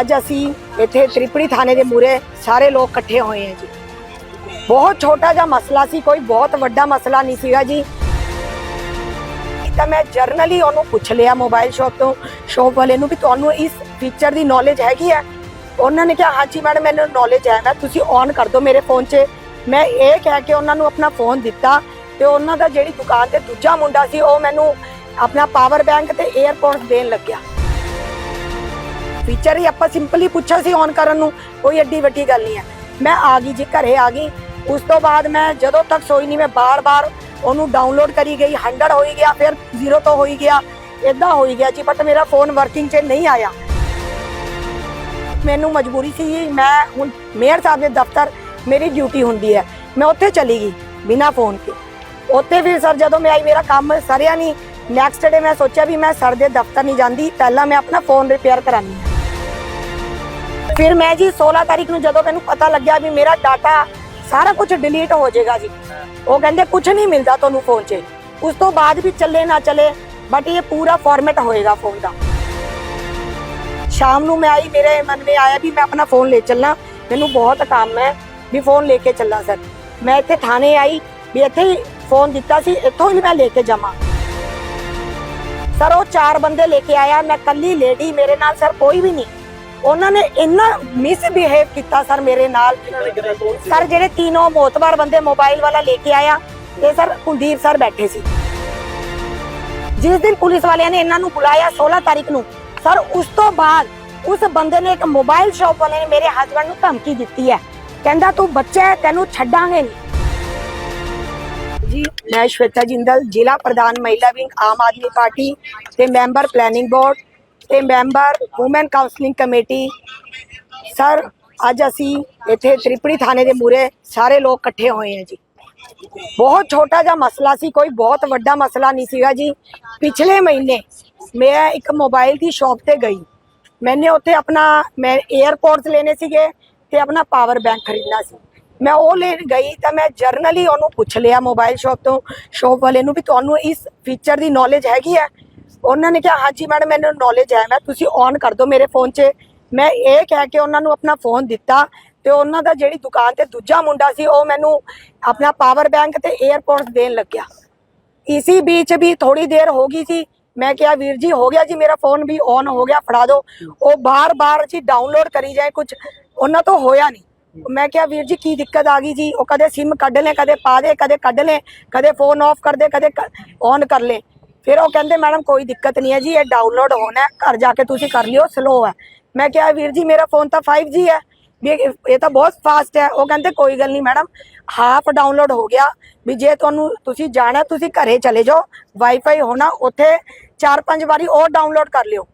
ਅੱਜ ਅਸੀਂ ਇੱਥੇ ਤ੍ਰਿਪੜੀ ਥਾਣੇ ਦੇ ਮੂਰੇ ਸਾਰੇ ਲੋਕ ਇਕੱਠੇ ਹੋਏ ਹਾਂ ਜੀ। ਬਹੁਤ ਛੋਟਾ ਜਿਹਾ ਮਸਲਾ ਸੀ, ਕੋਈ ਬਹੁਤ ਵੱਡਾ ਮਸਲਾ ਨਹੀਂ ਸੀਗਾ ਜੀ। ਤਾਂ ਮੈਂ ਜਰਨਲੀ ਉਹਨੂੰ ਪੁੱਛ ਲਿਆ ਮੋਬਾਈਲ ਸ਼ਾਪ ਤੋਂ ਸ਼ਾਪ ਵਾਲੇ ਨੂੰ ਵੀ ਤੁਹਾਨੂੰ ਇਸ ਫੀਚਰ ਦੀ ਨੌਲੇਜ ਹੈਗੀ ਹੈ? ਉਹਨਾਂ ਨੇ ਕਿਹਾ, ਹਾਂਜੀ ਮੈਡਮ ਮੈਨੂੰ ਨੌਲੇਜ ਹੈ। ਮੈਂ ਤੁਸੀਂ ਔਨ ਕਰ ਦਿਓ ਮੇਰੇ ਫੋਨ 'ਚ। ਮੈਂ ਇਹ ਕਹਿ ਕੇ ਉਹਨਾਂ ਨੂੰ ਆਪਣਾ ਫੋਨ ਦਿੱਤਾ ਤੇ ਉਹਨਾਂ ਦਾ ਜਿਹੜੀ ਦੁਕਾਨ ਤੇ ਦੂਜਾ ਮੁੰਡਾ ਸੀ, ਉਹ ਮੈਨੂੰ ਆਪਣਾ ਪਾਵਰ ਬੈਂਕ ਤੇ 에ਅਰਪੋਰਟ ਦੇਣ ਲੱਗਿਆ। ਫੀਚਰ ਹੀ ਆਪਾਂ ਸਿੰਪਲੀ ਪੁੱਛਿਆ ਸੀ ਔਨ ਕਰਨ ਨੂੰ ਕੋਈ ਐਡੀ ਵੱਡੀ ਗੱਲ ਨਹੀਂ ਹੈ। ਮੈਂ ਆ ਗਈ ਜੀ ਘਰੇ ਆ ਗਈ। ਉਸ ਤੋਂ ਬਾਅਦ ਮੈਂ ਜਦੋਂ ਤੱਕ ਸੋਈ ਨਹੀਂ ਮੈਂ ਬਾਰ-ਬਾਰ ਉਹਨੂੰ ਡਾਊਨਲੋਡ ਕਰੀ ਗਈ 100 ਹੋਈ ਗਿਆ ਫਿਰ 0 ਤੋਂ ਹੋਈ ਗਿਆ ਇਦਾਂ ਹੋਈ ਗਿਆ ਜੀ ਬਟ ਮੇਰਾ ਫੋਨ ਵਰਕਿੰਗ 'ਚ ਨਹੀਂ ਆਇਆ। ਮੈਨੂੰ ਮਜਬੂਰੀ ਸੀ ਜੀ, ਮੈਂ ਹੁਣ ਮੇਅਰ ਸਾਹਿਬ ਦੇ ਦਫ਼ਤਰ ਮੇਰੀ ਡਿਊਟੀ ਹੁੰਦੀ ਹੈ। ਮੈਂ ਉੱਥੇ ਚਲੀ ਗਈ ਬਿਨਾ ਫੋਨ ਕੇ ਉੱਥੇ ਫਿਰ ਸਰ ਜਦੋਂ ਮੈਂ ਆਈ ਮੇਰਾ ਕੰਮ ਸਰਿਆ ਨਹੀਂ। ਨੈਕਸਟ ਡੇ ਮੈਂ ਸੋਚਿਆ ਵੀ ਮੈਂ ਸਰ ਦੇ ਦਫ਼ਤਰ ਨਹੀਂ ਜਾਂਦੀ ਪਹਿਲਾਂ ਮੈਂ ਆਪਣਾ ਫੋਨ ਰਿਪੇਅਰ ਕਰਾਨੀ ਹੈ। ਫਿਰ ਮੈਂ ਜੀ 16 ਤਾਰੀਖ ਨੂੰ ਜਦੋਂ ਮੈਨੂੰ ਪਤਾ ਲੱਗਿਆ ਵੀ ਮੇਰਾ ਡਾਟਾ ਸਾਰਾ ਕੁਝ ਡਿਲੀਟ ਹੋ ਜਾਏਗਾ ਜੀ, ਉਹ ਕਹਿੰਦੇ ਕੁਝ ਨਹੀਂ ਮਿਲਦਾ ਤੁਹਾਨੂੰ ਫੋਨ 'ਚ। ਉਸ ਤੋਂ ਬਾਅਦ ਵੀ ਚੱਲੇ ਨਾ ਚੱਲੇ ਬਟ ਇਹ ਪੂਰਾ ਫਾਰਮੈਟ ਹੋਏਗਾ ਫੋਨ ਦਾ। ਸ਼ਾਮ ਨੂੰ ਮੈਂ ਆਈ, ਮੇਰੇ ਮਨ ਵਿੱਚ ਆਇਆ ਵੀ ਮੈਂ ਆਪਣਾ ਫੋਨ ਲੈ ਚੱਲਾਂ। ਮੈਨੂੰ ਬਹੁਤ ਕੰਮ ਹੈ ਵੀ ਫੋਨ ਲੈ ਕੇ ਚੱਲਾਂ ਸਰ ਮੈਂ ਇੱਥੇ ਥਾਣੇ ਆਈ ਵੀ ਇੱਥੇ ਹੀ ਫੋਨ ਦਿੱਤਾ ਸੀ, ਇੱਥੋਂ ਹੀ ਮੈਂ ਲੈ ਕੇ ਜਾਵਾਂ। ਸਰ ਉਹ ਚਾਰ ਬੰਦੇ ਲੈ ਕੇ ਆਇਆ, ਮੈਂ ਕੱਲੀ ਲੇਡੀ ਮੇਰੇ ਨਾਲ ਸਰ ਕੋਈ ਵੀ ਨਹੀਂ। ਉਹਨਾਂ ਨੇ ਇੰਨਾ ਮਿਸਬਿਹੇਵ ਕੀਤਾ ਸਰ ਮੇਰੇ ਨਾਲ। ਸਰ, ਜਿਹੜੇ ਤਿੰਨੋਂ ਮੋਤਬਾਰ ਬੰਦੇ ਮੋਬਾਈਲ ਵਾਲਾ ਲੈ ਕੇ ਆਇਆ ਤੇ ਸਰ ਕੁਲਦੀਪ ਸਰ ਬੈਠੇ ਸੀ। ਜਿਸ ਦਿਨ ਪੁਲਿਸ ਵਾਲਿਆਂ ਨੇ ਇਹਨਾਂ ਨੂੰ ਬੁਲਾਇਆ 16 ਤਾਰੀਖ ਨੂੰ, ਸਰ, ਉਸ ਤੋਂ ਬਾਅਦ ਉਸ ਬੰਦੇ ਨੇ ਇੱਕ ਮੋਬਾਈਲ ਸ਼ਾਪ ਵਾਲੇ ਨੇ ਮੇਰੇ ਹਸਬੰਡ ਨੂੰ ਧਮਕੀ ਦਿੱਤੀ ਹੈ। ਕਹਿੰਦਾ, ਤੂੰ ਬੱਚਾ ਹੈ, ਤੈਨੂੰ ਛੱਡਾਂਗੇ ਨਹੀਂ ਜੀ, ਮੈਂ ਸ਼ਵੇਤਾ ਜਿੰਦਲ, ਜ਼ਿਲ੍ਹਾ ਪ੍ਰਧਾਨ ਮਹਿਲਾ ਵਿੰਗ ਆਮ ਆਦਮੀ ਪਾਰਟੀ ਤੇ ਮੈਂਬਰ ਪਲੈਨਿੰਗ ਬੋਰਡ ਤੇ member woman counselling committee. Sir, ਅੱਜ ਅਸੀਂ ਇੱਥੇ ਤ੍ਰਿਪੜੀ ਥਾਣੇ ਦੇ ਮੂਰੇ ਸਾਰੇ ਲੋਕ ਇਕੱਠੇ ਹੋਏ ਹਾਂ ਜੀ। ਬਹੁਤ ਛੋਟਾ ਜਿਹਾ ਮਸਲਾ ਸੀ, ਕੋਈ ਬਹੁਤ ਵੱਡਾ ਮਸਲਾ ਨਹੀਂ ਸੀਗਾ ਜੀ। ਪਿਛਲੇ ਮਹੀਨੇ ਮੈਂ ਇੱਕ ਮੋਬਾਈਲ ਦੀ ਸ਼ਾਪ ਤੇ ਗਈ। ਮੈਨੇ ਉੱਥੇ ਆਪਣਾ, ਮੈਂ 에ਅਰਪੋਰਟਸ ਲੈਣੇ ਸੀਗੇ ਤੇ ਆਪਣਾ ਪਾਵਰ ਬੈਂਕ ਖਰੀਦਣਾ ਸੀ। ਮੈਂ ਉਹ ਲੈਣ ਗਈ ਤਾਂ ਮੈਂ ਜਰਨਲੀ ਉਹਨੂੰ ਪੁੱਛ ਲਿਆ ਮੋਬਾਈਲ ਸ਼ਾਪ ਤੋਂ, ਸ਼ਾਪ ਵਾਲੇ ਨੂੰ ਵੀ ਤੁਹਾਨੂੰ ਇਸ ਫੀਚਰ ਦੀ ਨੌਲੇਜ ਹੈਗੀ ਹੈ ਉਹਨਾਂ ਨੇ ਕਿਹਾ, ਹਾਂਜੀ ਮੈਡਮ, ਮੈਨੂੰ ਨੌਲੇਜ ਹੈ, ਮੈਂ ਤੁਸੀਂ ਔਨ ਕਰ ਦਿਓ ਮੇਰੇ ਫੋਨ 'ਚ। ਮੈਂ ਇਹ ਕਹਿ ਕੇ ਉਹਨਾਂ ਨੂੰ ਆਪਣਾ ਫੋਨ ਦਿੱਤਾ ਤੇ ਉਹਨਾਂ ਦਾ ਜਿਹੜੀ ਦੁਕਾਨ ਤੇ ਦੂਜਾ ਮੁੰਡਾ ਸੀ, ਉਹ ਮੈਨੂੰ ਆਪਣਾ ਪਾਵਰ ਬੈਂਕ ਤੇ 에ਅਰਪੋਰਟਸ ਦੇਣ ਲੱਗਿਆ। ਇਸੀ ਵਿੱਚ ਵੀ ਥੋੜੀ ਦੇਰ ਹੋ ਗਈ ਸੀ। ਮੈਂ ਕਿਹਾ, ਵੀਰ ਜੀ, ਹੋ ਗਿਆ ਜੀ ਮੇਰਾ ਫੋਨ ਵੀ ਔਨ ਹੋ ਗਿਆ, ਫੜਾ ਦਿਓ। ਉਹ ਬਾਰ-ਬਾਰ ਜੀ ਡਾਊਨਲੋਡ ਕਰੀ ਜਾਏ ਕੁਝ ਉਹਨਾਂ ਤੋਂ ਹੋਇਆ ਨਹੀਂ। ਮੈਂ ਕਿਹਾ, ਵੀਰ ਜੀ, ਕੀ ਦਿੱਕਤ ਆ ਗਈ ਜੀ? ਉਹ ਕਦੇ ਸਿਮ ਕੱਢ ਲੈ ਕਦੇ ਪਾ ਦੇ, ਕਦੇ ਕੱਢ ਲੈ ਕਦੇ ਫੋਨ ਆਫ ਕਰ ਦੇ, ਕਦੇ ਔਨ ਕਰ ਲੈ ਫਿਰ ਉਹ ਕਹਿੰਦੇ, ਮੈਡਮ, ਕੋਈ ਦਿੱਕਤ ਨਹੀਂ ਹੈ ਜੀ, ਇਹ ਡਾਊਨਲੋਡ ਹੋਣਾ ਹੈ, ਘਰ ਜਾ ਕੇ ਤੁਸੀਂ ਕਰ ਲਿਓ ਸਲੋ ਹੈ। ਮੈਂ ਕਿਹਾ, ਵੀਰ ਜੀ, ਮੇਰਾ ਫੋਨ ਤਾਂ 5G ਹੈ। ਵੀ ਇਹ ਤਾਂ ਬਹੁਤ ਫਾਸਟ ਹੈ। ਉਹ ਕਹਿੰਦੇ, ਕੋਈ ਗੱਲ ਨਹੀਂ ਮੈਡਮ ਹਾਫ ਡਾਊਨਲੋਡ ਹੋ ਗਿਆ। ਵੀ ਜੇ ਤੁਹਾਨੂੰ ਤੁਸੀਂ ਜਾਣਾ, ਤੁਸੀਂ ਘਰੇ ਚਲੇ ਜਾਓ ਵਾਈਫਾਈ ਹੋਣਾ, ਉੱਥੇ ਚਾਰ ਪੰਜ ਵਾਰੀ ਉਹ ਡਾਊਨਲੋਡ ਕਰ ਲਿਓ।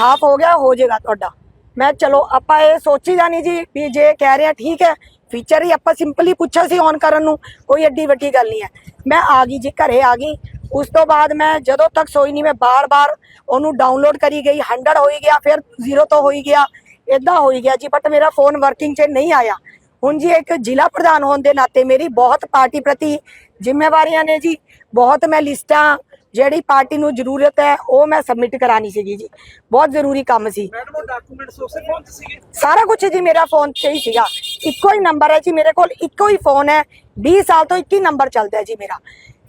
ਹਾਫ ਹੋ ਗਿਆ, ਹੋ ਜਾਏਗਾ ਤੁਹਾਡਾ। ਮੈਂ ਚਲੋ, ਆਪਾਂ ਇਹ ਸੋਚੀ ਜਾਣੀ ਜੀ, ਵੀ ਜੇ ਕਹਿ ਰਿਹਾ ਠੀਕ ਹੈ ਫੀਚਰ ਹੀ ਆਪਾਂ ਸਿੰਪਲੀ ਪੁੱਛਿਆ ਸੀ ਔਨ ਕਰਨ ਨੂੰ, ਕੋਈ ਐਡੀ ਵੱਡੀ ਗੱਲ ਨਹੀਂ ਹੈ। ਮੈਂ ਆ ਗਈ ਜੀ, ਘਰੇ ਆ ਗਈ। ਉਸ ਤੋਂ ਬਾਅਦ ਮੈਂ ਜਦੋਂ ਤੱਕ ਸੋਈ ਨਹੀਂ ਮੈਂ ਬਾਰ-ਬਾਰ ਉਹਨੂੰ ਡਾਊਨਲੋਡ ਕਰੀ ਗਈ 100 ਹੋਈ ਗਿਆ ਫਿਰ 0 ਤੋਂ ਹੋਈ ਗਿਆ ਇਦਾਂ ਹੋਈ ਗਿਆ ਜੀ ਬਟ ਮੇਰਾ ਫੋਨ ਵਰਕਿੰਗ 'ਚ ਨਹੀਂ ਆਇਆ। ਹੁਣ ਜੀ ਇੱਕ ਜ਼ਿਲ੍ਹਾ ਪ੍ਰਧਾਨ ਹੋਣ ਦੇ ਨਾਤੇ ਮੇਰੀ ਬਹੁਤ ਪਾਰਟੀ ਪ੍ਰਤੀ ਜ਼ਿੰਮੇਵਾਰੀਆਂ ਨੇ ਜੀ ਬਹੁਤ ਮੈਂ ਲਿਸਟਾਂ ਜਿਹੜੀ ਪਾਰਟੀ ਨੂੰ ਜ਼ਰੂਰਤ ਹੈ ਉਹ ਮੈਂ ਸਬਮਿਟ ਕਰਾਣੀ ਸੀਗੀ ਜੀ। ਬਹੁਤ ਜ਼ਰੂਰੀ ਕੰਮ ਸੀ। ਮੈਡਮ ਉਹ ਡਾਕੂਮੈਂਟਸ ਉਸੇ ਫੋਨ 'ਚ ਸੀਗੇ? ਸਾਰਾ ਕੁਝ ਜੀ ਮੇਰਾ ਫੋਨ 'ਤੇ ਹੀ ਸੀਗਾ। ਇੱਕੋ ਹੀ ਨੰਬਰ ਹੈ ਜੀ ਮੇਰੇ ਕੋਲ ਇੱਕੋ ਹੀ ਫੋਨ ਹੈ 20 ਸਾਲ ਤੋਂ ਇੱਕ ਹੀ ਨੰਬਰ ਚੱਲਦਾ ਹੈ ਜੀ ਮੇਰਾ।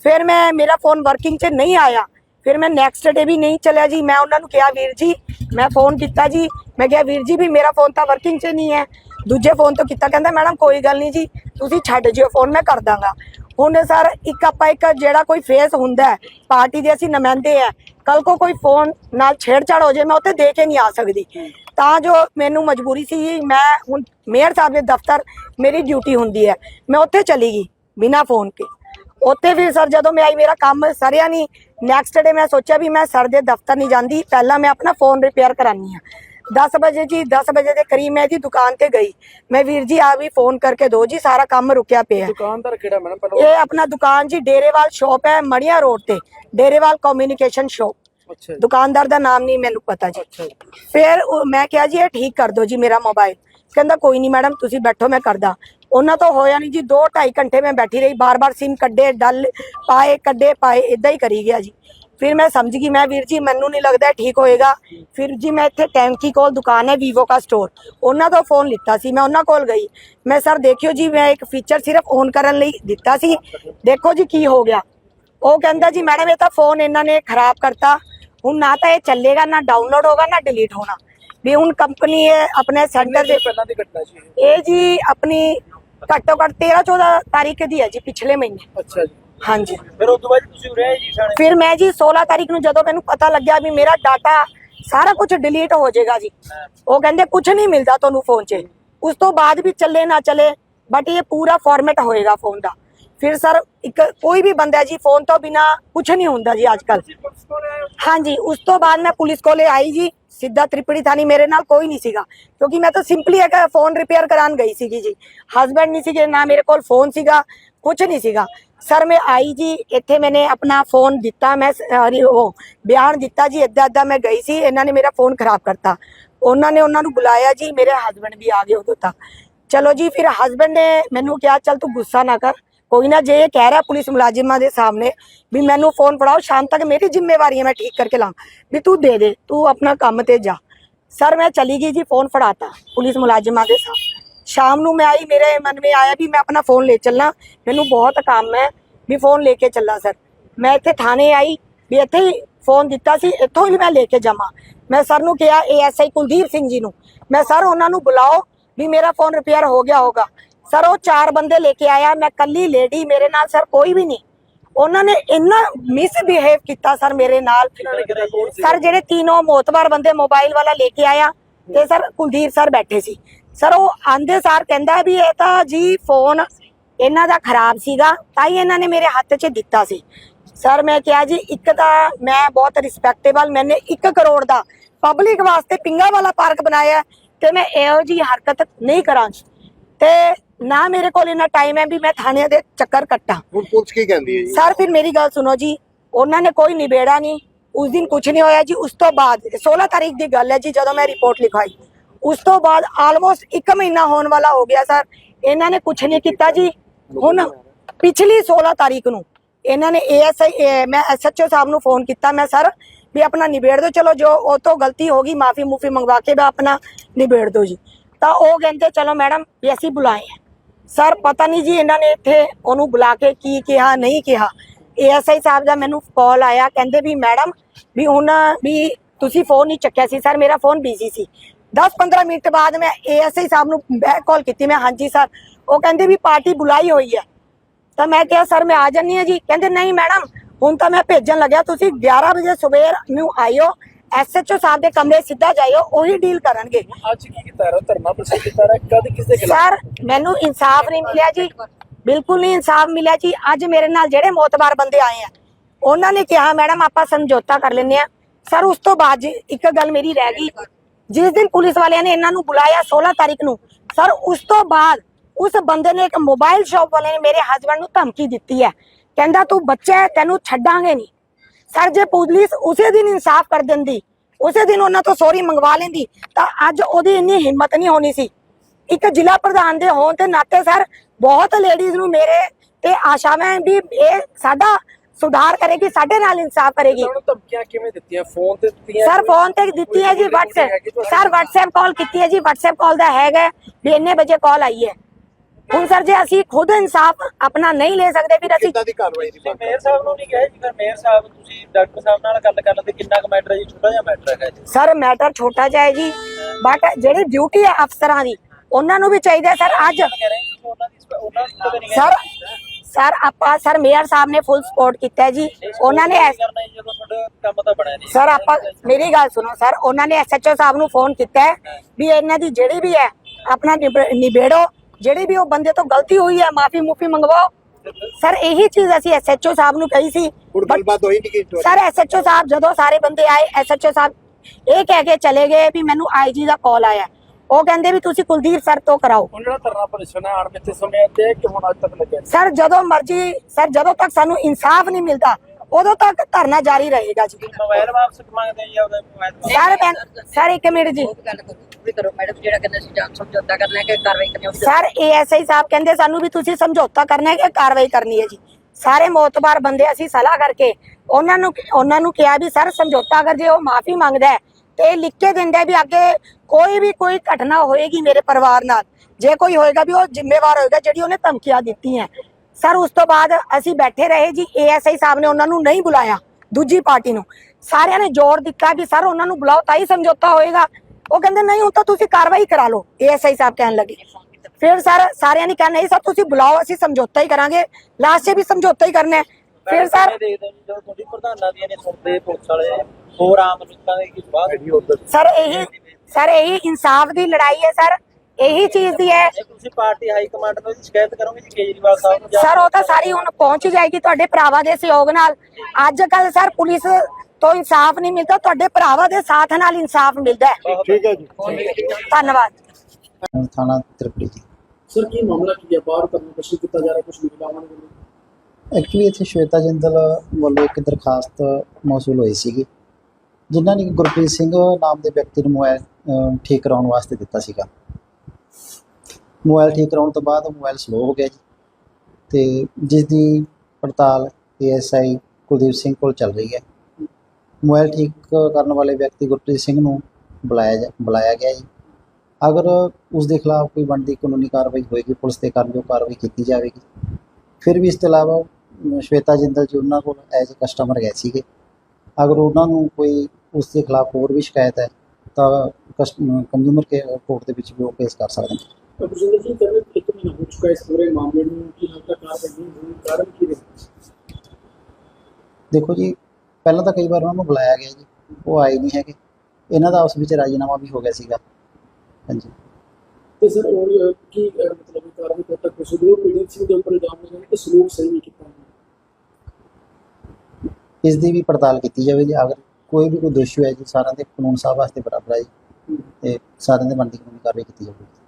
ਫਿਰ ਮੈਂ, ਮੇਰਾ ਫੋਨ ਵਰਕਿੰਗ 'ਚ ਨਹੀਂ ਆਇਆ। ਫਿਰ ਮੈਂ ਨੈਕਸਟ ਡੇ ਵੀ ਨਹੀਂ ਚੱਲਿਆ ਜੀ। ਮੈਂ ਉਹਨਾਂ ਨੂੰ ਕਿਹਾ, ਵੀਰ ਜੀ, ਮੈਂ ਫੋਨ ਕੀਤਾ ਜੀ। ਮੈਂ ਕਿਹਾ, ਵੀਰ ਜੀ ਵੀ ਮੇਰਾ ਫੋਨ ਤਾਂ ਵਰਕਿੰਗ 'ਚ ਨਹੀਂ ਹੈ। ਦੂਜੇ ਫੋਨ ਤੋਂ ਕੀਤਾ। ਕਹਿੰਦਾ, ਮੈਡਮ, ਕੋਈ ਗੱਲ ਨਹੀਂ ਜੀ। ਤੁਸੀਂ ਛੱਡ ਜਿਓ ਫੋਨ ਮੈਂ ਕਰ ਦਾਂਗਾ। ਹੁਣ ਸਰ, ਇੱਕ ਆਪਾਂ ਇੱਕ ਜਿਹੜਾ ਕੋਈ ਫੇਸ ਹੁੰਦਾ ਹੈ, ਪਾਰਟੀ ਦੇ ਅਸੀਂ ਨੁਮਾਇੰਦੇ ਆ ਕੱਲ ਕੋ ਕੋਈ ਫੋਨ ਨਾਲ ਛੇੜਛਾੜ ਹੋ ਜਾਏ, ਮੈਂ ਉੱਥੇ ਦੇ ਕੇ ਨਹੀਂ ਆ ਸਕਦੀ। ਤਾਂ ਜੋ ਮੈਨੂੰ ਮਜਬੂਰੀ ਸੀ ਮੈਂ ਹੁਣ ਮੇਅਰ ਸਾਹਿਬ ਦੇ ਦਫ਼ਤਰ ਮੇਰੀ ਡਿਊਟੀ ਹੁੰਦੀ ਹੈ। ਮੈਂ ਉੱਥੇ ਚਲੀ ਗਈ, ਬਿਨਾ ਫੋਨ ਕੇ। ਉੱਥੇ ਵੀ ਸਰ ਜਦੋਂ ਮੈਂ ਆਈ ਮੇਰਾ ਕੰਮ ਸਰਿਆ ਨਹੀਂ। ਨੈਕਸਟ ਡੇ ਮੈਂ ਸੋਚਿਆ ਵੀ ਮੈਂ ਸਰ ਦੇ ਦਫ਼ਤਰ ਨਹੀਂ ਜਾਂਦੀ। ਪਹਿਲਾਂ ਮੈਂ ਆਪਣਾ ਫੋਨ ਰਿਪੇਅਰ ਕਰਾਨੀ ਆ। 10 ਵਜੇ ਜੀ 10 ਵਜੇ ਦੇ ਕਰੀਬ ਮੈਂ ਜੀ ਦੁਕਾਨ ਤੇ ਗਈ। ਮੈਂ ਵੀਰ ਜੀ ਆ ਵੀ ਫੋਨ ਕਰਕੇ ਦੋ ਜੀ ਸਾਰਾ ਕੰਮ ਰੁਕਿਆ ਪਿਆ। ਦੁਕਾਨਦਾਰ ਕਿਹੜਾ ਮੈਡਮ? ਪਹਿਲਾਂ ਇਹ ਆਪਣਾ ਦੁਕਾਨ ਜੀ ਡੇਰੇਵਾਲ ਸ਼ਾਪ ਹੈ ਮੜੀਆ ਰੋਡ ਤੇ। ਡੇਰੇਵਾਲ ਕਮਿਊਨੀਕੇਸ਼ਨ ਸ਼ਾਪ ਦੁਕਾਨਦਾਰ ਦਾ ਨਾਮ ਨਹੀਂ ਮੈਨੂੰ ਪਤਾ ਜੀ। ਫਿਰ ਮੈਂ ਕਿਹਾ ਜੀ ਇਹ ਠੀਕ ਕਰ ਦਿਓ ਜੀ ਮੇਰਾ ਮੋਬਾਈਲ ਕਹਿੰਦਾ ਕੋਈ ਨਹੀਂ ਮੈਡਮ ਤੁਸੀਂ ਬੈਠੋ ਮੈਂ ਕਰਦਾ। ਉਹਨਾਂ ਤੋਂ ਹੋਇਆ ਨਹੀਂ ਜੀ 2 2.5 ਘੰਟੇ ਮੈਂ ਬੈਠੀ ਰਹੀ ਬਾਰ-ਬਾਰ ਸਿਮ ਕੱਢੇ ਡਲ ਪਾਏ ਕੱਢੇ ਪਾਏ ਇਦਾਂ ਹੀ ਕਰੀ ਗਿਆ ਜੀ। ਫਿਰ ਮੈਂ ਸਮਝ ਗਈ ਮੈਂ ਵੀਰ ਜੀ ਮੈਨੂੰ ਨਹੀਂ ਲੱਗਦਾ ਇਹ ਠੀਕ ਹੋਏਗਾ। ਫਿਰ ਜੀ ਮੈਂ ਇੱਥੇ ਟੈਂਕੀ ਕੋਲ ਦੁਕਾਨ ਹੈ ਵੀਵੋ ਦਾ ਸਟੋਰ ਉਹਨਾਂ ਤੋਂ ਫੋਨ ਲਿੱਤਾ ਸੀ ਮੈਂ ਉਹਨਾਂ ਕੋਲ ਗਈ। ਮੈਂ ਸਰ ਦੇਖਿਓ ਜੀ ਮੈਂ ਇੱਕ ਫੀਚਰ ਸਿਰਫ ਔਨ ਕਰਨ ਲਈ ਦਿੱਤਾ ਸੀ। ਦੇਖੋ ਜੀ ਕੀ ਹੋ ਗਿਆ। ਉਹ ਕਹਿੰਦਾ ਜੀ ਮੈਡਮ ਇਹ ਤਾਂ ਫੋਨ ਇਹਨਾਂ ਨੇ ਖਰਾਬ ਕਰਤਾ। ਹੁਣ ਨਾ ਤਾਂ ਇਹ ਚੱਲੇਗਾ ਨਾ ਡਾਊਨਲੋਡ ਹੋਗਾ ਨਾ ਡਿਲੀਟ ਹੋਣਾ। ਵੀ ਹੁਣ ਕੰਪਨੀ ਆਪਣੇ ਸੈਂਟਰ ਦੇ ਪਹਿਲਾਂ ਦੀ ਘਟਨਾ ਸੀ ਇਹ। ਇਹ ਜੀ ਆਪਣੀ ਘੱਟੋ ਘੱਟ 13 14 ਤਾਰੀਖ ਦੀ ਹੈ ਜੀ ਪਿਛਲੇ ਮਹੀਨੇ। ਅੱਛਾ ਜੀ। ਹਾਂਜੀ। ਫਿਰ ਉਸ ਤੋਂ ਬਾਅਦ ਤੁਸੀਂ ਉਰੇ ਜੀ ਥਾਣੇ? ਫਿਰ ਮੈਂ ਜੀ 16 ਤਾਰੀਖ ਨੂੰ ਜਦੋਂ ਮੈਨੂੰ ਪਤਾ ਲੱਗਿਆ ਵੀ ਮੇਰਾ ਡਾਟਾ ਸਾਰਾ ਕੁਝ ਡਿਲੀਟ ਹੋ ਜਾਏਗਾ ਜੀ। ਉਹ ਕਹਿੰਦੇ ਕੁਝ ਨਹੀਂ ਮਿਲਦਾ ਤੁਹਾਨੂੰ ਫੋਨ 'ਚ। ਉਸ ਤੋਂ ਬਾਅਦ ਵੀ ਚੱਲੇ ਨਾ ਚੱਲੇ ਬਟ ਇਹ ਪੂਰਾ ਫਾਰਮੈਟ ਹੋਏਗਾ ਫੋਨ ਦਾ। ਫਿਰ ਸਰ ਇੱਕ ਕੋਈ ਵੀ ਬੰਦਾ ਜੀ ਫੋਨ ਤੋਂ ਬਿਨਾ ਕੁਝ ਨਹੀਂ ਹੁੰਦਾ ਜੀ ਅੱਜ ਕੱਲ? ਹਾਂਜੀ ਉਸ ਤੋਂ ਬਾਅਦ ਮੈਂ ਪੁਲਿਸ ਕੋਲੇ ਆਈ ਜੀ ਸਿੱਧਾ ਤ੍ਰਿਪੜੀ ਥਾਣੀ ਮੇਰੇ ਨਾਲ ਕੋਈ ਨਹੀਂ ਸੀਗਾ। ਕਿਉਂਕਿ ਮੈਂ ਤਾਂ ਸਿੰਪਲੀ ਇੱਕ ਫੋਨ ਰਿਪੇਅਰ ਕਰਾਉਣ ਗਈ ਸੀਗੀ ਜੀ। ਹਸਬੰਡ ਨਹੀਂ ਸੀਗੇ ਨਾ ਮੇਰੇ ਕੋਲ ਫੋਨ ਸੀਗਾ ਕੁਝ ਨਹੀਂ ਸੀਗਾ। ਸਰ ਮੈਂ ਆਈ ਜੀ ਇੱਥੇ ਮੈਨੇ ਆਪਣਾ ਫੋਨ ਦਿੱਤਾ ਮੈਂ ਉਹ ਬਿਆਨ ਦਿੱਤਾ ਜੀ ਏਦਾਂ ਏਦਾਂ ਮੈਂ ਗਈ ਸੀ ਇਹਨਾਂ ਨੇ ਮੇਰਾ ਫੋਨ ਖਰਾਬ ਕਰਤਾ। ਉਹਨਾਂ ਨੇ ਉਹਨਾਂ ਨੂੰ ਬੁਲਾਇਆ ਜੀ ਮੇਰੇ ਹਸਬੰਡ ਵੀ ਆ ਗਏ ਉਦੋਂ ਤੱਕ। ਚਲੋ ਜੀ ਫਿਰ ਹਸਬੰਡ ਨੇ ਮੈਨੂੰ ਕਿਹਾ ਚੱਲ ਤੂੰ ਗੁੱਸਾ ਨਾ ਕਰ। ਕੋਈ ਨਾ ਜੇ ਇਹ ਕਹਿ ਰਿਹਾ ਪੁਲਿਸ ਮੁਲਾਜ਼ਮਾਂ ਦੇ ਸਾਹਮਣੇ ਵੀ ਮੈਨੂੰ ਫੋਨ ਫੜਾਓ, ਸ਼ਾਮ ਤੱਕ ਮੇਰੀ ਜ਼ਿੰਮੇਵਾਰੀ ਹੈ ਮੈਂ ਠੀਕ ਕਰਕੇ ਲਾਂ ਵੀ ਤੂੰ ਦੇ ਦੇ, ਤੂੰ ਆਪਣਾ ਕੰਮ ਤੇ ਜਾ। ਸਰ, ਮੈਂ ਚਲੀ ਗਈ ਜੀ ਫੋਨ ਫੜਾਤਾ ਪੁਲਿਸ ਮੁਲਾਜ਼ਮਾਂ ਦੇ ਸਾਹਮਣੇ। ਸ਼ਾਮ ਨੂੰ ਮੈਂ ਆਈ, ਮੇਰੇ ਮਨ ਵਿੱਚ ਆਇਆ ਵੀ ਮੈਂ ਆਪਣਾ ਫੋਨ ਲੈ ਚੱਲਾਂ। ਮੈਨੂੰ ਬਹੁਤ ਕੰਮ ਹੈ ਵੀ ਫੋਨ ਲੈ ਕੇ ਚੱਲਾਂ, ਸਰ। ਮੈਂ ਇੱਥੇ ਥਾਣੇ ਆਈ, ਵੀ ਇੱਥੇ ਹੀ ਫੋਨ ਦਿੱਤਾ ਸੀ, ਇੱਥੋਂ ਹੀ ਮੈਂ ਲੈ ਕੇ ਜਾਵਾਂ। ਮੈਂ ਸਰ ਨੂੰ ਕਿਹਾ ਏਐਸਆਈ ਕੁਲਦੀਪ ਸਿੰਘ ਜੀ ਨੂੰ। ਮੈਂ, ਸਰ, ਉਹਨਾਂ ਨੂੰ ਬੁਲਾਓ ਵੀ ਮੇਰਾ ਫੋਨ ਰਿਪੇਅਰ ਹੋ ਗਿਆ ਹੋਗਾ ਸਰ ਉਹ ਚਾਰ ਬੰਦੇ ਲੈ ਕੇ ਆਇਆ ਮੈਂ ਕੱਲੀ ਲੇਡੀ ਮੇਰੇ ਨਾਲ ਸਰ ਕੋਈ ਵੀ ਨਹੀਂ। ਉਹਨਾਂ ਨੇ ਇੰਨਾ ਮਿਸਬਿਹੇਵ ਕੀਤਾ ਸਰ ਮੇਰੇ ਨਾਲ। ਸਰ ਜਿਹੜੇ ਤਿੰਨੋਂ ਮੋਤਬਾਰ ਬੰਦੇ ਮੋਬਾਈਲ ਵਾਲਾ ਲੈ ਕੇ ਆਇਆ ਤੇ ਸਰ ਕੁਲਦੀਪ ਸਰ ਬੈਠੇ ਸੀ। ਸਰ ਉਹ ਆਂਦੇ ਸਾਰ ਕਹਿੰਦਾ ਵੀ ਇਹ ਤਾਂ ਜੀ ਫੋਨ ਇਹਨਾਂ ਦਾ ਖਰਾਬ ਸੀਗਾ ਤਾਂ ਹੀ ਇਹਨਾਂ ਨੇ ਮੇਰੇ ਹੱਥ 'ਚ ਦਿੱਤਾ ਸੀ। ਸਰ ਮੈਂ ਕਿਹਾ ਜੀ ਇੱਕ ਤਾਂ ਮੈਂ ਬਹੁਤ ਰਿਸਪੈਕਟੇਬਲ ਮੈਨੇ 1 ਕਰੋੜ ਦਾ ਪਬਲਿਕ ਵਾਸਤੇ ਪਿੰਗਾ ਵਾਲਾ ਪਾਰਕ ਬਣਾਇਆ ਤੇ ਮੈਂ ਇਹੋ ਜੀ ਹਰਕਤ ਨਹੀਂ ਕਰਾਂਗੀ। ਤੇ ਨਾ ਮੇਰੇ ਕੋਲ ਇੰਨਾ ਟਾਈਮ ਹੈ ਵੀ ਮੈਂ ਥਾਣੇ ਦੇ ਚੱਕਰ ਕੱਟਾਂ। ਹੁਣ ਪੁਲਿਸ ਕੀ ਕਹਿੰਦੀ ਹੈ ਜੀ? ਸਰ ਫਿਰ ਮੇਰੀ ਗੱਲ ਸੁਣੋ ਜੀ। ਉਹਨਾਂ ਨੇ ਕੋਈ ਨਿਬੇੜਾ ਨਹੀਂ। ਉਸ ਦਿਨ ਕੁਝ ਨਹੀਂ ਹੋਇਆ ਜੀ। ਉਸ ਤੋਂ ਬਾਅਦ 16 ਤਾਰੀਖ ਦੀ ਗੱਲ ਹੈ ਜੀ ਜਦੋਂ ਮੈਂ ਰਿਪੋਰਟ ਲਿਖਾਈ। ਉਸ ਤੋਂ ਬਾਅਦ ਆਲਮੋਸਟ 1 ਮਹੀਨਾ ਹੋਣ ਵਾਲਾ ਹੋ ਗਿਆ ਸਰ। ਇਹਨਾਂ ਨੇ ਕੁਝ ਨਹੀਂ ਕੀਤਾ ਜੀ। ਹੁਣ ਪਿਛਲੀ 16 ਤਾਰੀਖ ਨੂੰ ਇਹਨਾਂ ਨੇ ਏਐਸਆਈ ਮੈਂ ਐਸਐਚਓ ਸਾਹਿਬ ਨੂੰ ਫੋਨ ਕੀਤਾ ਮੈਂ ਸਰ ਵੀ ਆਪਣਾ ਨਿਬੇੜ ਦਿਓ। ਚਲੋ ਜੋ ਉਹ ਤੋਂ ਗਲਤੀ ਹੋ ਗਈ ਮਾਫੀ ਮੂਫੀ ਮੰਗਵਾ ਕੇ ਆਪਣਾ ਨਿਬੇੜ ਦਿਓ ਜੀ। ਤਾਂ ਉਹ ਕਹਿੰਦੇ ਚਲੋ ਮੈਡਮ ਵੀ ਅਸੀਂ ਬੁਲਾਏ ਸਰ, ਪਤਾ ਨਹੀਂ ਜੀ ਇਹਨਾਂ ਨੇ ਇੱਥੇ ਉਹਨੂੰ ਬੁਲਾ ਕੇ ਕੀ ਕਿਹਾ, ਨਹੀਂ ਕਿਹਾ। ਏਐਸਆਈ ਸਾਹਿਬ ਦਾ ਮੈਨੂੰ ਕਾਲ ਆਇਆ, ਕਹਿੰਦੇ ਵੀ ਮੈਡਮ, ਵੀ ਹੁਣ ਵੀ ਤੁਸੀਂ ਫੋਨ ਨਹੀਂ ਚੱਕਿਆ ਸੀ। ਸਰ, ਮੇਰਾ ਫੋਨ ਬਿਜ਼ੀ ਸੀ। 10-15 ਮਿੰਟ ਬਾਅਦ ਮੈਂ ਏਐਸਆਈ ਸਾਹਿਬ ਨੂੰ ਬੈਕ ਕਾਲ ਕੀਤੀ, ਮੈਂ ਹਾਂਜੀ ਸਰ। ਉਹ ਕਹਿੰਦੇ ਵੀ ਪਾਰਟੀ ਬੁਲਾਈ ਹੋਈ ਹੈ। ਤਾਂ ਮੈਂ ਕਿਹਾ, ਸਰ, ਮੈਂ ਆ ਜਾਨੀ ਆ ਜੀ। ਕਹਿੰਦੇ, ਨਹੀਂ ਮੈਡਮ, ਹੁਣ ਤਾਂ ਮੈਂ ਭੇਜਣ ਲੱਗਿਆ। ਤੁਸੀਂ 11 ਵਜੇ ਸਵੇਰ ਨੂੰ ਆਇਓ। ਐਸਐਚਓ ਸਾਹਿਬ ਦੇ ਕਮਰੇ ਸਿੱਧਾ ਜਾਇਓ ਉਹੀ ਡੀਲ ਕਰਨਗੇ। ਅੱਜ ਕੀ ਕੀਤਾ ਹੈ ਧਰਨਾ ਪ੍ਰਦਰਸ਼ਨ ਕੀਤਾ ਹੈ ਕਦ ਕਿਸ ਦੇ ਖਿਲਾਫ? ਸਰ ਮੈਨੂੰ ਇਨਸਾਫ ਨਹੀਂ ਮਿਲਿਆ ਜੀ। ਬਿਲਕੁਲ ਨਹੀਂ ਇਨਸਾਫ ਮਿਲਿਆ ਜੀ। ਅੱਜ ਮੇਰੇ ਨਾਲ ਜਿਹੜੇ ਮੋਤਬਾਰ ਬੰਦੇ ਆਏ ਆ ਉਹਨਾਂ ਨੇ ਕਿਹਾ ਮੈਡਮ ਆਪਾਂ ਸਮਝੌਤਾ ਕਰ ਲੈਂਦੇ ਆ ਸਰ ਉਸ ਤੋਂ ਬਾਅਦ ਜੀ ਇੱਕ ਗੱਲ ਮੇਰੀ ਰਹਿ ਗਈ। ਜਿਸ ਦਿਨ ਪੁਲਿਸ ਵਾਲਿਆਂ ਨੇ ਇਹਨਾਂ ਨੂੰ ਬੁਲਾਇਆ 16 ਤਾਰੀਖ ਨੂੰ ਸਰ ਉਸ ਤੋਂ ਬਾਅਦ ਉਸ ਬੰਦੇ ਨੇ ਇੱਕ ਮੋਬਾਈਲ ਸ਼ਾਪ ਵਾਲੇ ਨੇ ਮੇਰੇ ਹਸਬੰਡ ਨੂੰ ਧਮਕੀ ਦਿੱਤੀ ਹੈ। ਕਹਿੰਦਾ ਤੂੰ ਬੱਚਾ ਹੈ ਤੈਨੂੰ ਛੱਡਾਂਗੇ ਨਹੀਂ। ਸਰ ਜੇ ਪੁਲਿਸ ਉਸੇ ਦਿਨ ਇਨਸਾਫ ਕਰ ਦਿੰਦੀ ਉਸੇ ਦਿਨ ਉਹਨਾਂ ਤੋਂ ਸੌਰੀ ਮੰਗਵਾ ਲੈਂਦੀ ਤਾਂ ਅੱਜ ਉਹਦੀ ਇੰਨੀ ਹਿੰਮਤ ਨਹੀਂ ਹੋਣੀ ਸੀ। ਇੱਕ ਜ਼ਿਲ੍ਹਾ ਪ੍ਰਧਾਨ ਦੇ ਹੋਣ ਦੇ ਨਾਤੇ ਸਰ ਬਹੁਤ ਲੇਡੀਜ਼ ਨੂੰ ਮੇਰੇ ਤੇ ਆਸ਼ਾਵਾਂ ਵੀ ਇਹ ਸਾਡਾ ਸੁਧਾਰ ਕਰੇਗੀ ਸਾਡੇ ਨਾਲ ਇਨਸਾਫ ਕਰੇਗੀ। ਉਹਨਾਂ ਨੂੰ ਧਮਕੀਆਂ ਕਿਵੇਂ ਦਿੱਤੀਆਂ? ਫੋਨ ਤੇ ਦਿੱਤੀਆਂ ਸਰ ਫੋਨ ਤੇ ਦਿੱਤੀ ਹੈ ਜੀ WhatsApp ਸਰ WhatsApp ਕਾਲ ਕੀਤੀ ਹੈ ਜੀ WhatsApp ਕਾਲ ਦਾ ਹੈਗਾ ਵੀ ਇੰਨੇ ਵਜੇ ਕਾਲ ਆਈ ਹੈ। ਹੁਣ ਸਰ ਜੇ ਅਸੀਂ ਖੁਦ ਇਨਸਾਫ ਆਪਣਾ ਨਹੀਂ ਲੈ ਸਕਦੇ ਫਿਰ ਅਸੀਂ ਕਿੱਦਾਂ ਦੀ ਕਾਰਵਾਈ ਦੀ ਮੰਗ ਮੇਅਰ ਸਾਹਿਬ ਨੂੰ ਨਹੀਂ ਕਿਹਾ ਜੀ ਫਿਰ ਮੇਅਰ ਸਾਹਿਬ ਤੁਸੀਂ ਡਾਕਟਰ ਸਾਹਿਬ ਨਾਲ ਗੱਲ ਕਰ ਲੈਂਦੇ ਕਿੰਨਾ ਕੁ ਮੈਟਰ ਹੈ ਜੀ ਛੋਟਾ ਜਿਹਾ ਮੈਟਰ ਹੈਗਾ ਜੀ। ਸਰ ਮੈਟਰ ਛੋਟਾ ਜਿਹਾ ਹੈ ਜੀ ਬਟ ਜਿਹੜੀ ਡਿਊਟੀ ਹੈ ਅਫਸਰਾਂ ਦੀ ਉਹਨਾਂ ਨੂੰ ਵੀ ਚਾਹੀਦਾ ਸਰ ਅੱਜ। ਸਰ ਸਰ ਆਪਾਂ ਸਰ ਮੇਅਰ ਸਾਹਿਬ ਨੇ ਫੁੱਲ ਸਪੋਰਟ ਕੀਤਾ ਹੈ ਜੀ ਉਹਨਾਂ ਨੇ ਐਸ- ਕਰਨਾ ਜੀ ਜਦੋਂ ਤੁਹਾਡਾ ਕੰਮ ਤਾਂ ਬਣਿਆ ਨਹੀਂ। ਸਰ ਆਪਾਂ ਮੇਰੀ ਗੱਲ ਸੁਣੋ ਸਰ ਉਹਨਾਂ ਨੇ ਐਸਐਚਓ ਸਾਹਿਬ ਨੂੰ ਫੋਨ ਕੀਤਾ ਹੈ ਵੀ ਇਹਨਾਂ ਦੀ ਜਿਹੜੀ ਵੀ ਹੈ ਆਪਣਾ ਨਿਬ- ਨਿਬੇੜੋ। ਜਿਹੜੀ ਵੀ ਉਹ ਬੰਦੇ ਤੋਂ ਗਲਤੀ ਹੋਈ ਹੈ ਮਾਫੀ ਮੁਫੀ ਮੰਗਵਾਓ। ਸਰ ਇਹੀ ਚੀਜ਼ ਅਸੀਂ ਐਸਐਚਓ ਸਾਹਿਬ ਨੂੰ ਕਹੀ ਸੀ। ਹੁਣ But ਗੱਲਬਾਤ ਹੋਈ ਨਹੀਂ ਕਿ ਸਰ ਐਸਐਚਓ ਸਾਹਿਬ ਜਦੋਂ ਸਾਰੇ ਬੰਦੇ ਆਏ ਐਸਐਚਓ ਸਾਹਿਬ ਇਹ ਕਹਿ ਕੇ ਚਲੇ ਗਏ ਵੀ ਮੈਨੂੰ ਆਈਜੀ ਦਾ ਕਾਲ ਆਇਆ। ਉਹ ਕਹਿੰਦੇ ਵੀ ਤੁਸੀਂ ਕੁਲਦੀਪ ਸਰ ਤੋਂ ਕਰਾਓ। ਹੁਣ ਜਿਹੜਾ ਧਰਨਾ ਪ੍ਰਦਰਸ਼ਨ ਹੈ ਅਣਮਿੱਥੇ ਸਮੇਂ ਤੇ ਕਿ ਹੁਣ ਅੱਜ ਤੱਕ ਲੱਗਿਆ ਨਹੀਂ। ਸਰ ਜਦੋਂ ਮਰਜ਼ੀ ਸਰ ਜਦੋਂ ਤੱਕ ਸਾਨੂੰ ਇਨਸਾਫ ਨਹੀਂ ਮਿਲਦਾ ਉਦੋਂ ਤੱਕ ਧਰਨਾ ਜਾਰੀ ਰਹੇਗਾ ਜੀ। ਮੋਬਾਈਲ ਵਾਪਸ ਮੰਗਦੇ ਜੀ ਉਹਦਾ ਮੋਬਾਈਲ ਸਰ ਮੈਂ ਸਰ ਇੱਕ ਮਿੰਟ ਜੀ। ਉਹ ਗੱਲ ਕਰੋ ਵੀ ਕਰੋ ਮੈਡਮ ਜਿਹੜਾ ਕਹਿੰਦੇ ਸੀ ਜਾਂਚ ਸਮਝੌਤਾ ਕਰਨਾ ਹੈ ਕਿ ਕਾਰਵਾਈ ਕਰਨੀ ਹੈ ਉਹ ਸਰ ਏਐਸਆਈ ਸਾਹਿਬ ਕਹਿੰਦੇ ਸਾਨੂੰ ਵੀ ਤੁਸੀਂ ਸਮਝੌਤਾ ਕਰਨਾ ਹੈ ਕਿ ਕਾਰਵਾਈ ਕਰਨੀ ਹੈ ਜੀ। ਸਾਰੇ ਮੋਤਬਾਰ ਬੰਦੇ ਅਸੀਂ ਸਲਾਹ ਕਰਕੇ ਉਹਨਾਂ ਨੂੰ ਉਹਨਾਂ ਨੂੰ ਕਿਹਾ ਵੀ ਸਰ ਸਮਝੌਤਾ ਅਗਰ ਜੇ ਉਹ ਮਾਫੀ ਮੰਗਦਾ ਹੈ ਤੇ ਇਹ ਲਿਖ ਕੇ ਦਿੰਦਾ ਹੈ ਵੀ ਅੱਗੇ ਕੋਈ ਵੀ ਕੋਈ ਘਟਨਾ ਹੋਏਗੀ ਮੇਰੇ ਪਰਿਵਾਰ ਨਾਲ। ਜੇ ਕੋਈ ਹੋਏਗਾ ਵੀ ਉਹ ਜ਼ਿੰਮੇਵਾਰ ਹੋਏਗਾ ਜਿਹੜੀ ਉਹਨੇ ਧਮਕੀਆਂ ਦਿੱਤੀਆਂ ਸਰ ਉਸ ਤੋਂ ਬਾਅਦ ਅਸੀਂ ਬੈਠੇ ਰਹੇ ਜੀ ਏਐਸਆਈ ਸਾਹਿਬ ਨੇ ਉਹਨਾਂ ਨੂੰ ਨਹੀਂ ਬੁਲਾਇਆ ਦੂਜੀ ਪਾਰਟੀ ਨੂੰ। ਸਾਰਿਆਂ ਨੇ ਜ਼ੋਰ ਦਿੱਤਾ ਕਿ ਸਰ ਉਹਨਾਂ ਨੂੰ ਬੁਲਾਓ ਤਾਂ ਹੀ ਸਮਝੌਤਾ ਹੋਏਗਾ। ਉਹ ਕਹਿੰਦੇ ਨਹੀਂ ਹੁਣ ਤਾਂ ਤੁਸੀਂ ਕਾਰਵਾਈ ਕਰਾ ਲਓ ਏਐਸਆਈ ਸਾਹਿਬ ਕਹਿਣ ਲੱਗੇ। ਫਿਰ ਸਰ ਸਾਰਿਆਂ ਨੇ ਕਿਹਾ ਨਹੀਂ ਸਰ ਤੁਸੀਂ ਬੁਲਾਓ ਅਸੀਂ ਸਮਝੌਤਾ ਹੀ ਕਰਾਂਗੇ। ਲਾਸਟ 'ਚ ਵੀ ਸਮਝੌਤਾ ਹੀ ਕਰਨਾ ਹੈ। ਫਿਰ ਸਰ ਕਿਵੇਂ ਦੇਖਦੇ ਹੋ ਜੀ ਜਦੋਂ ਤੁਹਾਡੀ ਪ੍ਰਧਾਨਾਂ ਦੀਆਂ ਨੇ ਸੁਣਦੇ ਪੁਲਿਸ ਵਾਲੇ ਹੋਰ ਆਮ ਲੋਕਾਂ ਦੇ ਕੀ ਜਵਾਬ ਸਰ ਇਹੀ ਸਰ ਇਹੀ ਇਨਸਾਫ ਦੀ ਲੜਾਈ ਹੈ ਸਰ। ਇਹੀ ਚੀਜ਼ ਦੀ ਹੈ। ਜੇ ਤੁਸੀਂ ਪਾਰਟੀ ਹਾਈ ਕਮਾਂਡ ਨੂੰ ਇਹਦੀ ਸ਼ਿਕਾਇਤ ਕਰੋਗੇ ਜੀ ਕੇਜਰੀਵਾਲ ਸਾਹਿਬ ਨੂੰ ਜਾਂ ਸਰ ਉਹ ਤਾਂ ਸਾਰੀ ਹੁਣ ਪਹੁੰਚ ਜਾਏਗੀ ਤੁਹਾਡੇ ਭਰਾਵਾਂ ਦੇ ਸਹਿਯੋਗ ਨਾਲ। ਅੱਜ ਕੱਲ ਸਰ ਪੁਲਿਸ ਤੋਂ ਇਨਸਾਫ ਨਹੀਂ ਮਿਲਦਾ ਤੁਹਾਡੇ ਭਰਾਵਾਂ ਦੇ ਸਾਥ ਨਾਲ ਇਨਸਾਫ ਮਿਲਦਾ ਹੈ। ਠੀਕ ਹੈ ਜੀ। ਧੰਨਵਾਦ। ਥਾਣਾ ਤ੍ਰਿਪੜੀ ਜੀ। ਸਰ ਕੀ ਮਾਮਲਾ ਕੀ ਹੈ? ਬਾਹਰ ਕਰਨ ਕੋਸ਼ਿਸ਼ ਕੀਤਾ ਜਾ ਰਿਹਾ ਕੁਝ ਮਹਿਲਾਵਾਂ ਵੱਲੋਂ? ਐਕਚੁਅਲੀ ਇੱਥੇ ਸ਼ਵੇਤਾ ਜਿੰਦਲ ਵੱਲੋਂ ਇੱਕ ਦਰਖਾਸਤ ਮੌਸੂਲ ਹੋਈ ਸੀਗੀ ਜਿਨ੍ਹਾਂ ਨੇ ਗੁਰਪ੍ਰੀਤ ਸਿੰਘ ਨਾਮ ਦੇ ਵਿਅਕਤੀ ਨੂੰ ਮੋਬਾਈਲ ਅਹ, ਠੀਕ ਕਰਾਉਣ ਵਾਸਤੇ ਦਿੱਤਾ ਸੀਗਾ। ਮੋਬਾਈਲ ਠੀਕ ਕਰਾਉਣ ਤੋਂ ਬਾਅਦ ਮੋਬਾਈਲ ਸਲੋ ਹੋ ਗਿਆ ਜੀ। ਤੇ ਜਿਸ ਦੀ ਪੜਤਾਲ ਏਐਸਆਈ ਕੁਲਦੀਪ ਸਿੰਘ ਕੋਲ ਚੱਲ ਰਹੀ ਹੈ। ਮੋਬਾਈਲ ਠੀਕ ਕਰਨ ਵਾਲੇ ਵਿਅਕਤੀ ਗੁਰਪ੍ਰੀਤ ਸਿੰਘ ਨੂੰ ਬੁਲਾਇਆ ਜਾ- ਬੁਲਾਇਆ ਗਿਆ ਜੀ। ਅਗਰ ਉਸ ਦੇ ਖਿਲਾਫ ਕੋਈ ਬਣਦੀ ਕਾਨੂੰਨੀ ਕਾਰਵਾਈ ਹੋਏਗੀ, ਪੁਲਿਸ ਦੇ ਕਾਰਜੋ ਕਾਰਵਾਈ ਕੀਤੀ ਜਾਵੇਗੀ। ਫਿਰ ਵੀ ਇਸ ਤੋਂ ਇਲਾਵਾ ਸ਼ਵੇਤਾ ਜਿੰਦਲ ਜੀ ਉਹਨਾਂ ਕੋਲ ਐਜ਼ ਅ ਕਸਟਮਰ ਗਏ ਸੀਗੇ। ਅਗਰ ਉਹਨਾਂ ਨੂੰ ਕੋਈ ਉਸ ਦੇ ਖਿਲਾਫ ਹੋਰ ਵੀ ਸ਼ਿਕਾਇਤ ਹੈ ਤਾਂ ਕੰਜ਼ਿਊਮਰ ਕੇ ਕੋਰਟ ਦੇ ਵਿੱਚ ਵੀ ਉਹ ਕੇਸ ਕਰ ਸਕਦੇ ਨੇ। ਤਾਂ ਬਜਿੰਦਰ ਜੀ ਕਰੀਬ ਇੱਕ ਮਹੀਨਾ ਹੋ ਚੁੱਕਾ ਇਸ ਪੂਰੇ ਮਾਮਲੇ ਨੂੰ ਕਿ ਹਾਲ ਤੱਕ ਕਾਰਵਾਈ ਨਹੀਂ ਹੋਈ ਕਾਰਨ ਕੀ ਰਿਹਾ? ਦੇਖੋ ਜੀ ਪਹਿਲਾਂ ਤਾਂ ਕਈ ਵਾਰ ਉਹਨਾਂ ਨੂੰ ਬੁਲਾਇਆ ਗਿਆ ਜੀ ਉਹ ਆਏ ਨਹੀਂ ਹੈਗੇ। ਇਹਨਾਂ ਦਾ ਆਪਸ ਵਿੱਚ ਰਾਜੀਨਾਮਾ ਵੀ ਹੋ ਗਿਆ ਸੀਗਾ। ਹਾਂਜੀ। ਤੇ ਸਰ ਉਹ ਅਹ, ਕੀ ਅਹ, ਮਤਲਬ ਇਹ ਕਾਰਵਾਈ ਕਦ ਤੱਕ ਹੋ ਸਕਦੀ? ਹੈ ਪੀੜਤ ਸਿੰਘ ਦੇ ਉੱਪਰ ਇਲਜ਼ਾਮ ਲਗਾਏ ਕਿ ਸਲੂਕ ਸਹੀ ਨਹੀਂ ਕੀਤਾ। ਉਹਨੇ। ਇਸ ਦੀ ਵੀ ਪੜਤਾਲ ਕੀਤੀ ਜਾਵੇ ਜੀ ਅਗਰ ਕੋਈ ਵੀ ਕੋਈ ਦੋਸ਼ੀ ਹੈ ਜੀ, ਸਾਰਿਆਂ ਦੇ ਕਾਨੂੰਨ ਸਾਹਿਬ ਵਾਸਤੇ ਬਰਾਬਰ ਹੈ ਜੀ। ਤੇ ਸਾਰਿਆਂ ਦੇ ਬਣਦੀ ਕਾਨੂੰਨੀ ਕਾਰਵਾਈ ਕੀਤੀ ਜਾਵੇਗੀ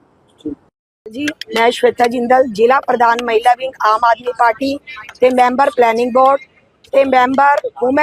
ਜੀ, ਮੈਂ ਸ਼ਵੇਤਾ ਜਿੰਦਲ, ਜ਼ਿਲ੍ਹਾ ਪ੍ਰਧਾਨ ਮਹਿਲਾ ਵਿੰਗ ਆਮ ਆਦਮੀ ਪਾਰਟੀ ਤੇ ਮੈਂਬਰ ਪਲੈਨਿੰਗ ਬੋਰਡ ਤੇ ਮੈਂਬਰ ਔਮਨ